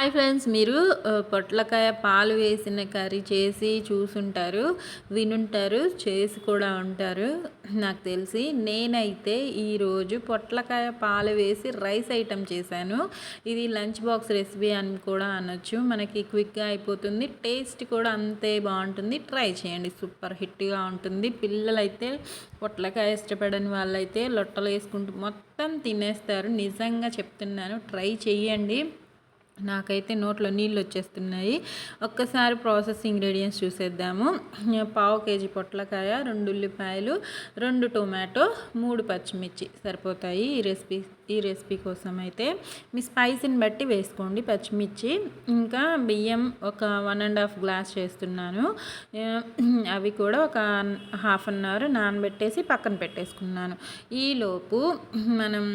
Hi friends మీరు uh, పొట్లకాయ పాలు వేసిన కర్రీ చేసి చూసుంటారు వినుంటారు చేసి కూడా ఉంటారు. నాకు తెలిసి నేనైతే ఈరోజు పొట్లకాయ పాలు వేసి రైస్ ఐటెం చేశాను. ఇది లంచ్ బాక్స్ రెసిపీ అని కూడా అనొచ్చు. మనకి క్విక్గా అయిపోతుంది. టేస్ట్ కూడా అంతే బాగుంటుంది. ట్రై చేయండి. సూపర్ హిట్గా ఉంటుంది. పిల్లలైతే పొట్లకాయ ఇష్టపడని వాళ్ళైతే లొట్టలు వేసుకుంటూ మొత్తం తినేస్తారు. నిజంగా చెప్తున్నాను ట్రై చేయండి. నాకైతే నోట్లో నీళ్ళు వచ్చేస్తున్నాయి ఒక్కసారి ప్రాసెస్ ఇంగ్రీడియంట్స్ చూసేద్దాము. పావు కేజీ పొట్లకాయ రెండు ఉల్లిపాయలు రెండు టొమాటో మూడు పచ్చిమిర్చి సరిపోతాయి. ఈ రెసిపీ ఈ రెసిపీ కోసం అయితే మీ స్పైసీని బట్టి వేసుకోండి పచ్చిమిర్చి. ఇంకా బియ్యం ఒక వన్ అండ్ హాఫ్ గ్లాస్ చేస్తున్నాను. అవి కూడా ఒక హాఫ్ అన్ అవర్ నానబెట్టేసి పక్కన పెట్టేసుకున్నాను. ఈలోపు మనం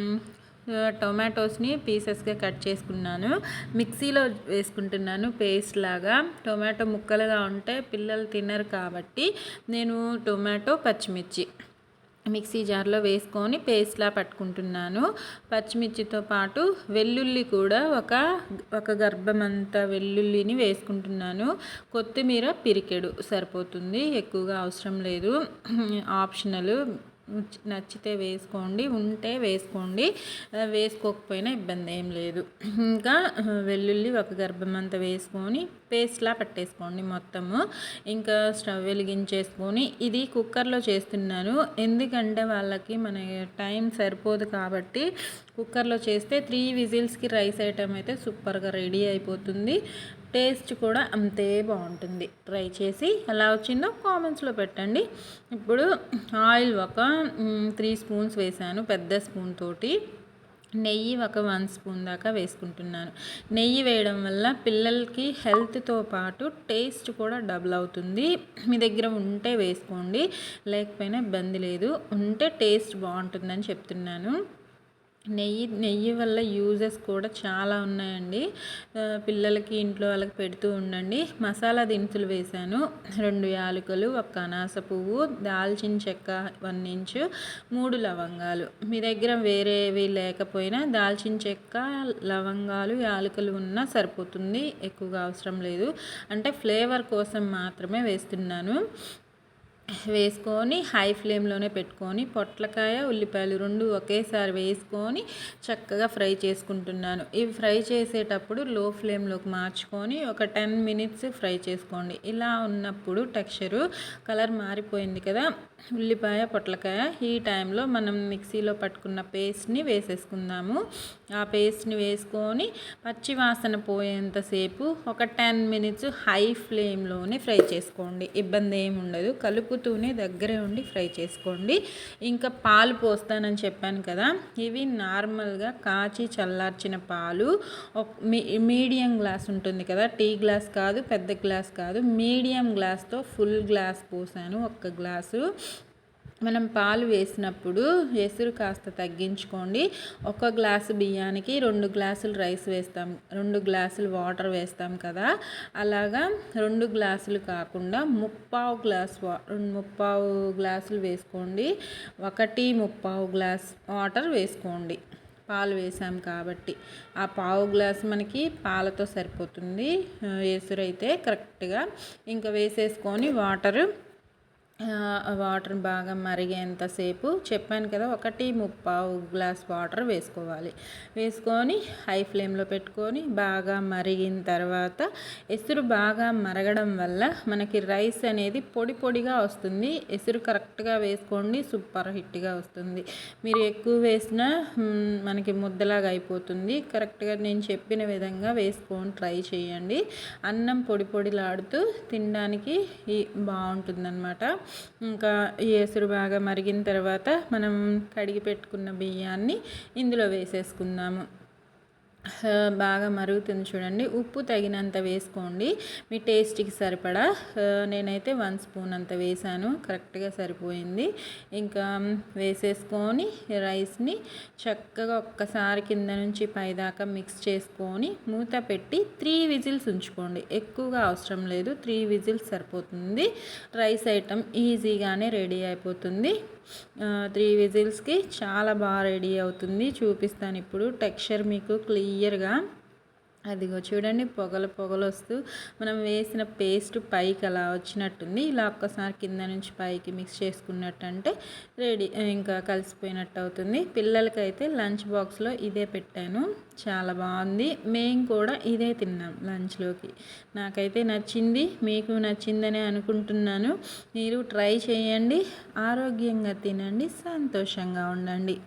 టొమాటోస్ని పీసెస్గా కట్ చేసుకున్నాను. మిక్సీలో వేసుకుంటున్నాను పేస్ట్ లాగా. టొమాటో ముక్కలుగా ఉంటే పిల్లలు తినరు కాబట్టి నేను టొమాటో పచ్చిమిర్చి మిక్సీ జార్లో వేసుకొని పేస్ట్లా పట్టుకుంటున్నాను. పచ్చిమిర్చితో పాటు వెల్లుల్లి కూడా ఒక ఒక గర్భమంత వెల్లుల్లిని వేసుకుంటున్నాను. కొత్తిమీర పిరికెడు సరిపోతుంది. ఎక్కువగా అవసరం లేదు. ఆప్షనల్ నచ్చితే వేసుకోండి ఉంటే వేసుకోండి. వేసుకోకపోయినా ఇబ్బంది ఏం లేదు. ఇంకా వెల్లుల్లి ఒక గర్భం అంతా వేసుకొని పేస్ట్లా పట్టేసుకోండి మొత్తము. ఇంకా స్టవ్ వెలిగించేసుకొని ఇది కుక్కర్లో చేస్తున్నాను. ఎందుకంటే వాళ్ళకి మన టైం సరిపోదు కాబట్టి కుక్కర్లో చేస్తే త్రీ విజిల్స్కి రైస్ ఐటమ్ అయితే సూపర్గా రెడీ అయిపోతుంది. టేస్ట్ కూడా అంతే బాగుంటుంది. ట్రై చేసి ఎలా వచ్చిందో కామెంట్స్లో పెట్టండి. ఇప్పుడు ఆయిల్ ఒక త్రీ స్పూన్స్ వేసాను పెద్ద స్పూన్ తోటి. నెయ్యి ఒక వన్ స్పూన్ దాకా వేసుకుంటున్నాను. నెయ్యి వేయడం వల్ల పిల్లలకి హెల్త్తో పాటు టేస్ట్ కూడా డబుల్ అవుతుంది. మీ దగ్గర ఉంటే వేసుకోండి లేకపోయినా ఇబ్బంది లేదు. ఉంటే టేస్ట్ బాగుంటుందని చెప్తున్నాను. నెయ్యి నెయ్యి వల్ల యూజెస్ కూడా చాలా ఉన్నాయండి. పిల్లలకి ఇంట్లో వాళ్ళకి పెడుతూ ఉండండి. మసాలా దినుసులు వేశాను. రెండు యాలకులు ఒక అనాస పువ్వు దాల్చిన చెక్క వన్ ఇంచు మూడు లవంగాలు. మీ దగ్గర వేరేవి లేకపోయినా దాల్చిన చెక్క లవంగాలు యాలకులు ఉన్నా సరిపోతుంది. ఎక్కువగా అవసరం లేదు. అంటే ఫ్లేవర్ కోసం మాత్రమే వేస్తున్నాను. వేసుకొని హై ఫ్లేమ్లోనే పెట్టుకొని పొట్లకాయ ఉల్లిపాయలు రెండు ఒకేసారి వేసుకొని చక్కగా ఫ్రై చేసుకుంటున్నాను. ఇవి ఫ్రై చేసేటప్పుడు లో ఫ్లేమ్లోకి మార్చుకొని ఒక టెన్ మినిట్స్ ఫ్రై చేసుకోండి. ఇలా ఉన్నప్పుడు టెక్స్చరు కలర్ మారిపోయింది కదా. ఉల్లిపాయ పొట్లకాయ ఈ టైంలో మనం మిక్సీలో పట్టుకున్న పేస్ట్ని వేసేసుకుందాము. ఆ పేస్ట్ని వేసుకొని పచ్చి వాసన పోయేంతసేపు ఒక టెన్ మినిట్స్ హై ఫ్లేమ్లోనే ఫ్రై చేసుకోండి. ఇబ్బంది ఏమి ఉండదు. కలుపుతూనే దగ్గరే ఉండి ఫ్రై చేసుకోండి. ఇంకా పాలు పోస్తానని చెప్పాను కదా ఇవి నార్మల్గా కాచి చల్లార్చిన పాలు. మీడియం గ్లాస్ ఉంటుంది కదా టీ గ్లాస్ కాదు పెద్ద గ్లాస్ కాదు మీడియం గ్లాస్తో ఫుల్ గ్లాస్ పోసాను ఒక్క గ్లాసు. మనం పాలు వేసినప్పుడు ఎసురు కాస్త తగ్గించుకోండి. ఒక గ్లాసు బియ్యానికి రెండు గ్లాసులు రైస్ వేస్తాం. రెండు గ్లాసులు వాటర్ వేస్తాం కదా. అలాగా రెండు గ్లాసులు కాకుండా ముప్పావు గ్లాస్ రెండు ముప్పావు గ్లాసులు వేసుకోండి. ఒకటి ముప్పావు గ్లాస్ వాటర్ వేసుకోండి. పాలు వేసాం కాబట్టి. ఆ పావు గ్లాస్ మనకి పాలతో సరిపోతుంది. ఎసురైతే కరెక్ట్గా. ఇంకా వేసేసుకొని వాటరు వాటర్ బాగా మరిగేంతసేపు చెప్పాను కదా ఒకటి ముప్పావు గ్లాస్ వాటర్ వేసుకోవాలి. వేసుకొని హై ఫ్లేమ్లో పెట్టుకొని బాగా మరిగిన తర్వాత ఎసురు బాగా మరగడం వల్ల మనకి రైస్ అనేది పొడి పొడిగా వస్తుంది. ఎసురు కరెక్ట్గా వేసుకోండి సూపర్ హిట్గా వస్తుంది. మీరు ఎక్కువ వేసినా మనకి ముద్దలాగా అయిపోతుంది. కరెక్ట్గా నేను చెప్పిన విధంగా వేసుకొని ట్రై చేయండి. అన్నం పొడి పొడిలాడుతూ తినడానికి బాగుంటుందన్నమాట. ఇంకా ఈ ఎసురు బాగా మరిగిన తర్వాత మనం కడిగి పెట్టుకున్న బియ్యాన్ని ఇందులో వేసేసుకుందాము. బాగా మరుగుతుంది చూడండి. ఉప్పు తగినంత వేసుకోండి. మీ టేస్ట్కి సరిపడా. నేనైతే వన్ స్పూన్ అంత వేసాను. కరెక్ట్గా సరిపోయింది. ఇంకా వేసేసుకొని రైస్ని చక్కగా ఒక్కసారి కింద నుంచి పైదాకా మిక్స్ చేసుకొని మూత పెట్టి త్రీ విజిల్స్ ఉంచుకోండి. ఎక్కువగా అవసరం లేదు. త్రీ విజిల్స్ సరిపోతుంది. రైస్ ఐటమ్ ఈజీగానే రెడీ అయిపోతుంది. త్రీ విజిల్స్కి చాలా బాగా రెడీ అవుతుంది. చూపిస్తాను ఇప్పుడు. టెక్స్చర్ మీకు క్లియర్గా. అదిగో చూడండి పొగలు పొగలు వస్తూ మనం వేసిన పేస్ట్ పైకి అలా వచ్చినట్టుంది. ఇలా ఒక్కసారి కింద నుంచి పైకి మిక్స్ చేసుకున్నట్టు అంటే రెడీ ఇంకా కలిసిపోయినట్టు అవుతుంది పిల్లలకైతే లంచ్ బాక్స్లో ఇదే పెట్టాను. చాలా బాగుంది. మేము కూడా ఇదే తిన్నాం లంచ్లోకి. నాకైతే నచ్చింది మీకు నచ్చిందని అనుకుంటున్నాను. మీరు ట్రై చేయండి. ఆరోగ్యంగా తినండి సంతోషంగా ఉండండి.